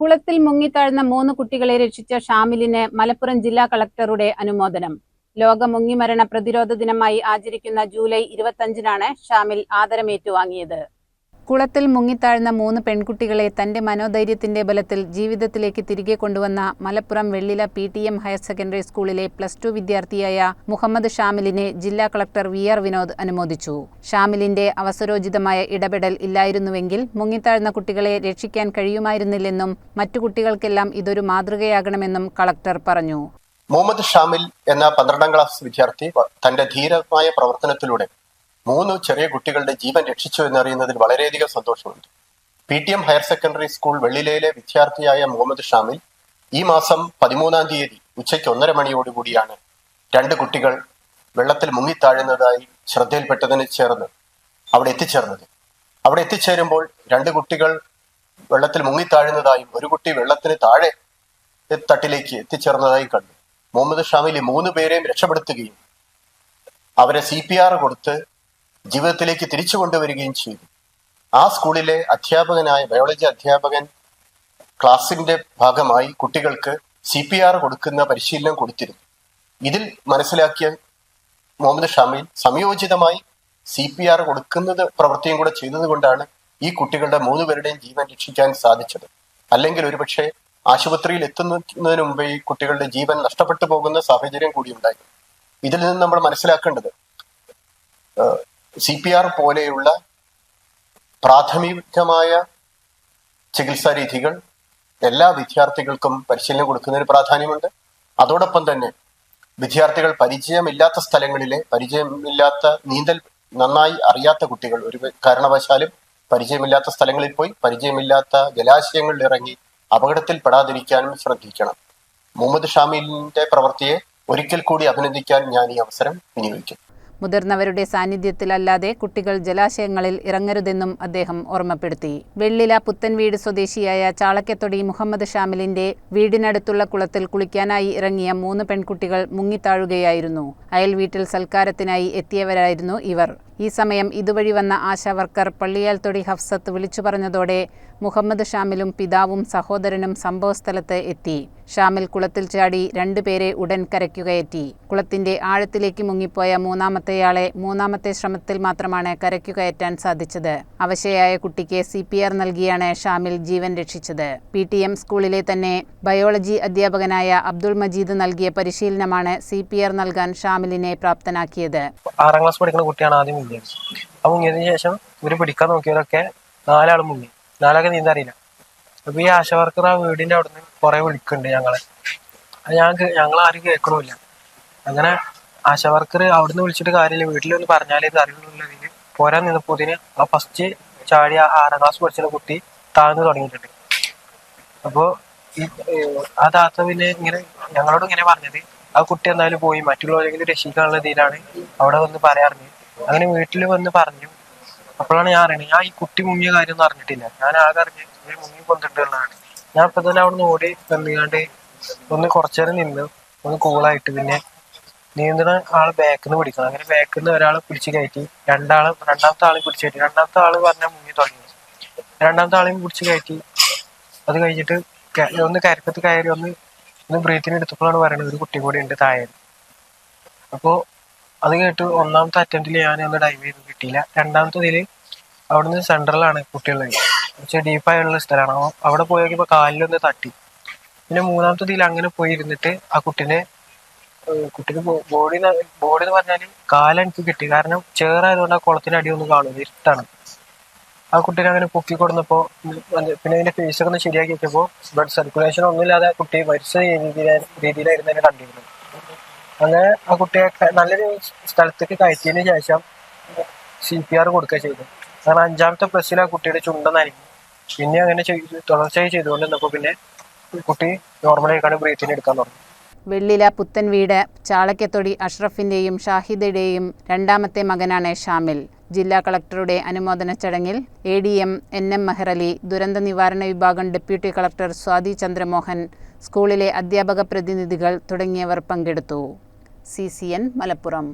കുളത്തിൽ മുങ്ങിത്താഴ്ന്ന മൂന്ന് കുട്ടികളെ രക്ഷിച്ച ഷാമിലിന് മലപ്പുറം ജില്ലാ കളക്ടറുടെ അനുമോദനം. ലോക മുങ്ങിമരണ പ്രതിരോധ ദിനമായി ആചരിക്കുന്ന ജൂലൈ ഇരുപത്തഞ്ചിനാണ് ഷാമിൽ ആദരം ഏറ്റുവാങ്ങിയത് കുളത്തിൽ മുങ്ങിത്താഴ്ന്ന മൂന്ന് പെൺകുട്ടികളെ തന്റെ മനോധൈര്യത്തിന്റെ ബലത്തിൽ ജീവിതത്തിലേക്ക് തിരികെ കൊണ്ടുവന്ന Malappuram Vellila P T M higher secondary സ്കൂളിലെ പ്ലസ് ടു വിദ്യാർത്ഥിയായ മുഹമ്മദ് ഷാമിലിനെ ജില്ലാ കളക്ടർ വി ആർ വിനോദ് അനുമോദിച്ചു. ഷാമിലിന്റെ അവസരോചിതമായ ഇടപെടൽ ഇല്ലായിരുന്നുവെങ്കിൽ മുങ്ങിത്താഴ്ന്ന കുട്ടികളെ രക്ഷിക്കാൻ കഴിയുമായിരുന്നില്ലെന്നും മറ്റു കുട്ടികൾക്കെല്ലാം ഇതൊരു മാതൃകയാകണമെന്നും കളക്ടർ പറഞ്ഞു. മുഹമ്മദ് ഷാമിൽ എന്ന പന്ത്രണ്ടാം ക്ലാസ് വിദ്യാർത്ഥി തന്റെ ധീരമായ പ്രവർത്തനത്തിലൂടെ മൂന്ന് ചെറിയ കുട്ടികളുടെ ജീവൻ രക്ഷിച്ചു എന്നറിയുന്നതിൽ വളരെയധികം സന്തോഷമുണ്ട്. P T M higher secondary school വെള്ളിലയിലെ വിദ്യാർത്ഥിയായ മുഹമ്മദ് ഷാമിൽ ഈ മാസം പതിമൂന്നാം തീയതി ഉച്ചയ്ക്ക് ഒന്നര മണിയോടുകൂടിയാണ് രണ്ട് കുട്ടികൾ വെള്ളത്തിൽ മുങ്ങിത്താഴുന്നതായി ശ്രദ്ധയിൽപ്പെട്ടതിന് ചേർന്ന് അവിടെ എത്തിച്ചേർന്നത്. അവിടെ എത്തിച്ചേരുമ്പോൾ രണ്ട് കുട്ടികൾ വെള്ളത്തിൽ മുങ്ങിത്താഴുന്നതായും ഒരു കുട്ടി വെള്ളത്തിന് താഴെ തട്ടിലേക്ക് എത്തിച്ചേർന്നതായും കണ്ടു. മുഹമ്മദ് ഷാമിൽ മൂന്ന് പേരെയും രക്ഷപ്പെടുത്തുകയും അവരെ സി പി ആർ കൊടുത്ത് ജീവിതത്തിലേക്ക് തിരിച്ചു കൊണ്ടുവരികയും ചെയ്തു. ആ സ്കൂളിലെ അധ്യാപകനായ ബയോളജി അധ്യാപകൻ ക്ലാസിന്റെ ഭാഗമായി കുട്ടികൾക്ക് സി പി ആർ കൊടുക്കുന്ന പരിശീലനം കൊടുത്തിരുന്നു. ഇതിൽ മനസ്സിലാക്കിയ മുഹമ്മദ് ഷാമിൽ സംയോജിതമായി സി പി ആർ കൊടുക്കുന്നത് പ്രവൃത്തിയും കൂടെ ചെയ്തതുകൊണ്ടാണ് ഈ കുട്ടികളുടെ മൂന്ന് പേരുടെയും ജീവൻ രക്ഷിക്കാൻ സാധിച്ചത്. അല്ലെങ്കിൽ ഒരുപക്ഷെ ആശുപത്രിയിൽ എത്തുന്നതിന് മുമ്പേ ഈ കുട്ടികളുടെ ജീവൻ നഷ്ടപ്പെട്ടു പോകുന്ന സാഹചര്യം കൂടി ഉണ്ടായി. ഇതിൽ നിന്ന് നമ്മൾ മനസ്സിലാക്കേണ്ടത് സി പി ആർ പോലെയുള്ള പ്രാഥമികമായ ചികിത്സാ രീതികൾ എല്ലാ വിദ്യാർത്ഥികൾക്കും പരിശീലനം കൊടുക്കുന്നതിന് പ്രാധാന്യമുണ്ട്. അതോടൊപ്പം തന്നെ വിദ്യാർത്ഥികൾ പരിചയമില്ലാത്ത സ്ഥലങ്ങളിലെ പരിചയമില്ലാത്ത നീന്തൽ നന്നായി അറിയാത്ത കുട്ടികൾ ഒരു കാരണവശാലും പരിചയമില്ലാത്ത സ്ഥലങ്ങളിൽ പോയി പരിചയമില്ലാത്ത ജലാശയങ്ങളിൽ ഇറങ്ങി അപകടത്തിൽ പെടാതിരിക്കാനും ശ്രദ്ധിക്കണം. മുഹമ്മദ് ഷാമിലിന്റെ പ്രവൃത്തിയെ ഒരിക്കൽ കൂടി അഭിനന്ദിക്കാൻ ഞാൻ ഈ അവസരം വിനിയോഗിക്കും മുതിർന്നവരുടെ സാന്നിധ്യത്തിലല്ലാതെ കുട്ടികൾ ജലാശയങ്ങളിൽ ഇറങ്ങരുതെന്നും അദ്ദേഹം ഓർമ്മപ്പെടുത്തി. വെള്ളില പുത്തൻവീട് സ്വദേശിയായ ചാളക്കത്തൊടി മുഹമ്മദ് ഷാമിലിന്റെ വീടിനടുത്തുള്ള കുളത്തിൽ കുളിക്കാനായി ഇറങ്ങിയ മൂന്ന് പെൺകുട്ടികൾ മുങ്ങിത്താഴുകയായിരുന്നു. അയൽവീട്ടിൽ സൽക്കാരത്തിനായി എത്തിയവരായിരുന്നു ഇവർ. ഈ സമയം ഇതുവഴി വന്ന ആശാവർക്കർ പള്ളിയാൽത്തൊടി ഹഫ്സത്ത് വിളിച്ചു പറഞ്ഞതോടെ മുഹമ്മദ് ഷാമിലും പിതാവും സഹോദരനും സംഭവസ്ഥലത്ത് എത്തി. ഷാമിൽ കുളത്തിൽ ചാടി രണ്ടുപേരെ ഉടൻ കരയ്ക്കുകയറ്റി. കുളത്തിന്റെ ആഴത്തിലേക്ക് മുങ്ങിപ്പോയ മൂന്നാമത്തെയാളെ മൂന്നാമത്തെ ശ്രമത്തിൽ മാത്രമാണ് കരയ്ക്കുകയറ്റാൻ സാധിച്ചത്. അവശയായ കുട്ടിക്ക് സി പി ആർ നൽകിയാണ് ഷാമിൽ ജീവൻ രക്ഷിച്ചത്. പി ടി എം സ്കൂളിലെ തന്നെ ബയോളജി അധ്യാപകനായ അബ്ദുൾ മജീദ് നൽകിയ പരിശീലനമാണ് സി പി ആർ നൽകാൻ ഷാമിലിനെ പ്രാപ്തനാക്കിയത്. ആറാം ക്ലാസ് പഠിക്കുന്ന കുട്ടിയാണ് ആദ്യം മുങ്ങിയത് ആ മുങ്ങിയതിന് ശേഷം ഇവർ പിടിക്കാൻ നോക്കിയവരൊക്കെ നാലാൾ മുങ്ങി. നാലൊക്കെ നീന്താൻ അറിയില്ല. അപ്പൊ ഈ ആശ വർക്കർ ആ വീടിന്റെ അവിടുന്ന് കുറെ വിളിക്കുന്നുണ്ട് ഞങ്ങളെ. ഞാൻ ഞങ്ങൾ ആരും കേൾക്കണമില്ല അങ്ങനെ ആശ വർക്കർ അവിടുന്ന് വിളിച്ചിട്ട് കാര്യമില്ല. വീട്ടിലൊന്ന് പറഞ്ഞാലേ അറിയുള്ളൂ അറിയുള്ളതിന് പോരാൻ നിന്നപ്പോതിന് ആ ഫസ്റ്റ് ചാടി ആ ആറാം ക്ലാസ് പഠിച്ച കുട്ടി താഴ്ന്നു തുടങ്ങിയിട്ടുണ്ട്. അപ്പോ ഈ ആ താത്ത പിന്നെ ഇങ്ങനെ ഞങ്ങളോട് ഇങ്ങനെ പറഞ്ഞത് ആ കുട്ടി എന്തായാലും പോയി മറ്റുള്ളവരെങ്കിലും രക്ഷിക്കാനുള്ള രീതിയിലാണ് അവിടെ വന്ന് പറയാറുണ്ട്. അങ്ങനെ വീട്ടിൽ വന്ന് പറഞ്ഞു. അപ്പോഴാണ് ഞാൻ അറിയണത്. ഞാൻ ഈ കുട്ടി മുങ്ങിയ കാര്യം ഒന്നും അറിഞ്ഞിട്ടില്ല. ഞാൻ ആകെ അറിഞ്ഞ് ഇവർ മുങ്ങി കൊന്നിട്ടുള്ളതാണ്. ഞാൻ ഇപ്പൊ തന്നെ അവിടെ നിന്ന് ഓടി വന്നുകാണ്ട് ഒന്ന് കുറച്ചേരം നിന്ന് ഒന്ന് കൂളായിട്ട് പിന്നെ നീന്തണ ആൾ ബാക്കിൽ നിന്ന് പിടിക്കണം. അങ്ങനെ ബാക്കിൽ നിന്ന് ഒരാളെ പിടിച്ച് കയറ്റി രണ്ടാൾ രണ്ടാമത്തെ ആളെ പിടിച്ച് കയറ്റി. രണ്ടാമത്തെ ആൾ പറഞ്ഞാൽ മുങ്ങി തുടങ്ങി. രണ്ടാമത്തെ ആളെയും പിടിച്ച് കയറ്റി. അത് കഴിഞ്ഞിട്ട് ഒന്ന് കരക്കത്ത് കയറി ഒന്ന് ഒന്ന് ബ്രീത്തിന് എടുത്തപ്പോഴാണ് പറയുന്നത് ഒരു കുട്ടി കൂടി ഉണ്ട് താഴെ. അപ്പോ അത് കേട്ട് ഒന്നാമത്തെ അറ്റംപ്റ്റിൽ ഞാൻ ഒന്ന് ഡൈവ് ചെയ്ത് കിട്ടിയില്ല. രണ്ടാമത്തെ ഇതിൽ അവിടുന്ന് സെൻട്രലാണ് കുട്ടികളുടെ കുറച്ച് ഡീപ്പായുള്ള സ്ഥലമാണ്. അവിടെ പോയി നോക്കിയപ്പോൾ കാലിലൊന്ന് തട്ടി. പിന്നെ മൂന്നാമത്തെ ഇതിൽ അങ്ങനെ പോയി ഇരുന്നിട്ട് ആ കുട്ടീനെ കുട്ടിക്ക് ബോഡി ബോഡി എന്ന് പറഞ്ഞാൽ കാലെനിക്ക് കിട്ടി. കാരണം ചേറായതുകൊണ്ട് ആ കുളത്തിന്റെ അടി ഒന്നും കാണുന്നു ഇരുട്ടാണ്. ആ കുട്ടീനെ അങ്ങനെ പൊക്കി കൊടുന്നപ്പോ പിന്നെ അതിന്റെ ഫേസ് ഒക്കെ ഒന്ന് ശരിയാക്കി വെച്ചപ്പോ ബ്ലഡ് സർക്കുലേഷൻ ഒന്നുമില്ലാതെ ആ കുട്ടി മരിച്ച രീതിയിലായിരുന്നു എന്നെ കണ്ടിരുന്നത്. അങ്ങനെ ആ കുട്ടിയെ നല്ലൊരു സ്ഥലത്തേക്ക് കയറ്റിയതിന് ശേഷം സി പി ആർ കൊടുക്കുക ചെയ്തു കാരണം അഞ്ചാമത്തെ പ്ലസ്സിൽ ആ കുട്ടിയുടെ ചുണ്ടെന്നായിരിക്കും പിന്നെ അങ്ങനെ തുടർച്ചയായി ചെയ്തുകൊണ്ട് നിന്നപ്പോൾ പിന്നെ കുട്ടി നോർമലായിക്കാണ് ബ്രീത്തിന് എടുക്കാൻ തുടങ്ങി. വെള്ളില പുത്തൻ വീട് ചാളക്കത്തൊടി അഷ്റഫിന്റെയും ഷാഹിദയുടെയും രണ്ടാമത്തെ മകനാണ് ഷാമിൽ. ജില്ലാ കളക്ടറുടെ അനുമോദന ചടങ്ങിൽ A D M N M Mehrali ദുരന്ത നിവാരണ വിഭാഗം ഡെപ്യൂട്ടി കളക്ടർ സ്വാതി ചന്ദ്രമോഹൻ സ്കൂളിലെ അധ്യാപക പ്രതിനിധികൾ തുടങ്ങിയവർ പങ്കെടുത്തു. C C N Malappuram